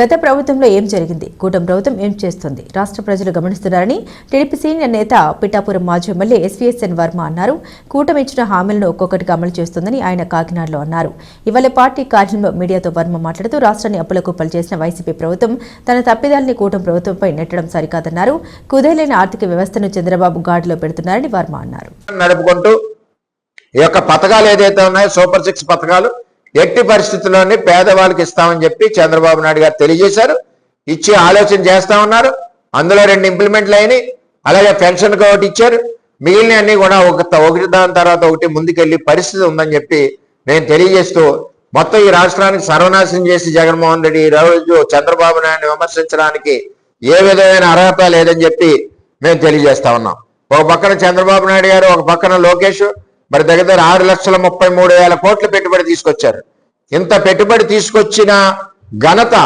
గత ప్రభుత్వంలో ఏం జరిగింది? కూటమి ప్రభుత్వం ఏం చేస్తుంది? రాష్ట్ర ప్రజలు గమనిస్తున్నారని టీడీపీ సీనియర్ నేత పిఠాపురం మాజీ ఎమ్మెల్యే ఎస్వీఎస్ఎన్ వర్మ అన్నారు. కూటమి ఇచ్చిన హామీలను ఒక్కొక్కటిగా అమలు చేస్తుందని ఆయన కాకినాడలో అన్నారు. ఇవాళ పార్టీ కార్యాలయంలో మీడియాతో వర్మ మాట్లాడుతూ రాష్ట్రాన్ని అప్పులకు చేసిన వైసీపీ ప్రభుత్వం తన తప్పిదాలని కూటమి ప్రభుత్వంపై నెట్టడం సరికాదన్నారు. కుదేలైన ఆర్థిక వ్యవస్థను చంద్రబాబు గాడిలో పెడుతున్నారని వర్మ అన్నారు. నడుపుకుంటూ ఈ యొక్క పథకాలు ఏదైతే ఉన్నాయో సూపర్ సిక్స్ పథకాలు ఎట్టి పరిస్థితుల్లోని పేదవాళ్ళకి ఇస్తామని చెప్పి చంద్రబాబు నాయుడు గారు తెలియజేశారు. ఇచ్చి ఆలోచన చేస్తా ఉన్నారు. అందులో రెండు ఇంప్లిమెంట్లు అయినాయి. అలాగే పెన్షన్ ఒకటి ఇచ్చారు. మిగిలిన అన్ని కూడా ఒక ఒకటి దాని తర్వాత ఒకటి ముందుకెళ్ళి పరిస్థితి ఉందని చెప్పి నేను తెలియజేస్తూ మొత్తం ఈ రాష్ట్రానికి సర్వనాశనం చేసి జగన్మోహన్ రెడ్డి ఈ రోజు చంద్రబాబు నాయుడు విమర్శించడానికి ఏ విధమైన అర్హత లేదని చెప్పి మేము తెలియజేస్తా ఉన్నాం. ఒక పక్కన చంద్రబాబు నాయుడు గారు ఒక పక్కన లోకేష్ మరి దగ్గర దగ్గర ఆరు లక్షల ముప్పై మూడు వేల కోట్ల పెట్టుబడి తీసుకొచ్చారు. ఇంత పెట్టుబడి తీసుకొచ్చిన ఘనత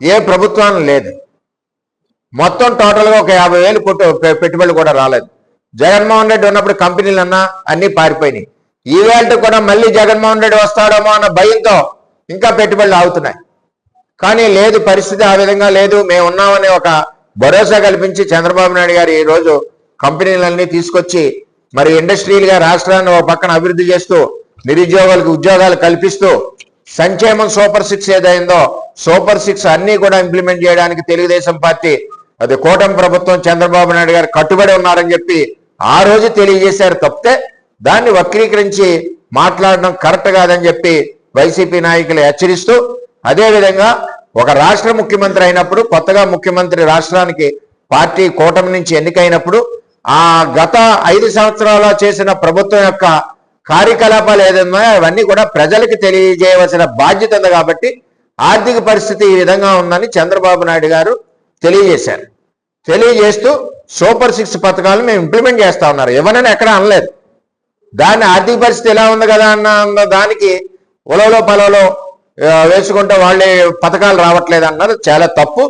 ఏ ప్రభుత్వానికి లేదు. మొత్తం టోటల్గా ఒక యాభై వేలు కొట్టు పెట్టుబడులు కూడా రాలేదు. జగన్మోహన్ రెడ్డి ఉన్నప్పుడు కంపెనీలు అన్నా అన్నీ పారిపోయినాయి. ఈవేళ కూడా మళ్ళీ జగన్మోహన్ రెడ్డి వస్తాడేమో అన్న భయంతో ఇంకా పెట్టుబడులు ఆగుతున్నాయి. కానీ లేదు పరిస్థితి ఆ విధంగా లేదు. మేము ఉన్నామని ఒక భరోసా కల్పించి చంద్రబాబు నాయుడు గారు ఈ రోజు కంపెనీలన్నీ తీసుకొచ్చి మరి ఇండస్ట్రియల్గా రాష్ట్రాన్ని ఒక పక్కన అభివృద్ధి చేస్తూ నిరుద్యోగులకు ఉద్యోగాలు కల్పిస్తూ సంక్షేమం సూపర్ సిక్స్ ఏదైందో సూపర్ సిక్స్ అన్ని కూడా ఇంప్లిమెంట్ చేయడానికి తెలుగుదేశం పార్టీ అది కూటమి ప్రభుత్వం చంద్రబాబు నాయుడు గారు కట్టుబడి ఉన్నారని చెప్పి ఆ రోజు తెలియజేశారు తప్పితే దాన్ని వక్రీకరించి మాట్లాడడం కరెక్ట్ కాదని చెప్పి వైసీపీ నాయకులు హెచ్చరిస్తూ అదేవిధంగా ఒక రాష్ట్ర ముఖ్యమంత్రి అయినప్పుడు కొత్తగా ముఖ్యమంత్రి రాష్ట్రానికి పార్టీ కూటమి నుంచి ఎన్నికైనప్పుడు ఆ గత ఐదు సంవత్సరాల చేసిన ప్రభుత్వం యొక్క కార్యకలాపాలు ఏదన్నా అవన్నీ కూడా ప్రజలకు తెలియజేయవలసిన బాధ్యత ఉంది కాబట్టి ఆర్థిక పరిస్థితి ఈ విధంగా ఉందని చంద్రబాబు నాయుడు గారు తెలియజేశారు. తెలియజేస్తూ సూపర్ సిక్స్ పథకాలు మేము ఇంప్లిమెంట్ చేస్తా ఉన్నారు. ఎవరైనా ఎక్కడ అనలేదు. దాని ఆర్థిక పరిస్థితి ఎలా ఉంది కదా అన్న దానికి ఉలవలో పొలలో వేసుకుంటే వాళ్ళే పథకాలు రావట్లేదు అన్నారు. చాలా తప్పు.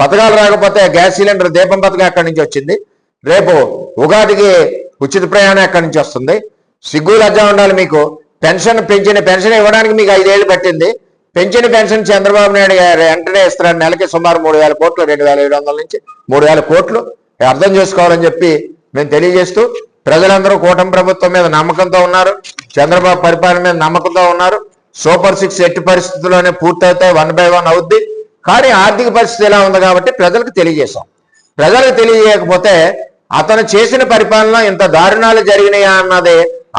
పథకాలు రాకపోతే గ్యాస్ సిలిండర్ దీపం పథకం అక్కడి నుంచి వచ్చింది? రేపు ఉగాదికి ఉచిత ప్రయాణం ఎక్కడి నుంచి వస్తుంది? సిగ్గు లజ్జ ఉండాలి మీకు. పెన్షన్ పెంచిన పెన్షన్ ఇవ్వడానికి మీకు ఐదేళ్ళు పట్టింది. పెంచిన పెన్షన్ చంద్రబాబు నాయుడు గారు వెంటనే ఇస్తున్నారు. నెలకి సుమారు మూడు వేల కోట్లు రెండు వేల ఏడు వందల నుంచి మూడు వేల కోట్లు. అర్థం చేసుకోవాలని చెప్పి మేము తెలియజేస్తూ ప్రజలందరూ కూటమి ప్రభుత్వం మీద నమ్మకంతో ఉన్నారు. చంద్రబాబు పరిపాలన మీద నమ్మకంతో ఉన్నారు. సూపర్ సిక్స్ ఎట్టి పరిస్థితుల్లోనే పూర్తవుతాయి వన్ బై వన్ అవుద్ది. కానీ ఆర్థిక పరిస్థితి ఎలా ఉంది కాబట్టి ప్రజలకు తెలియజేశాం. ప్రజలకు తెలియజేయకపోతే అతను చేసిన పరిపాలన ఇంత దారుణాలు జరిగినాయా అన్నదే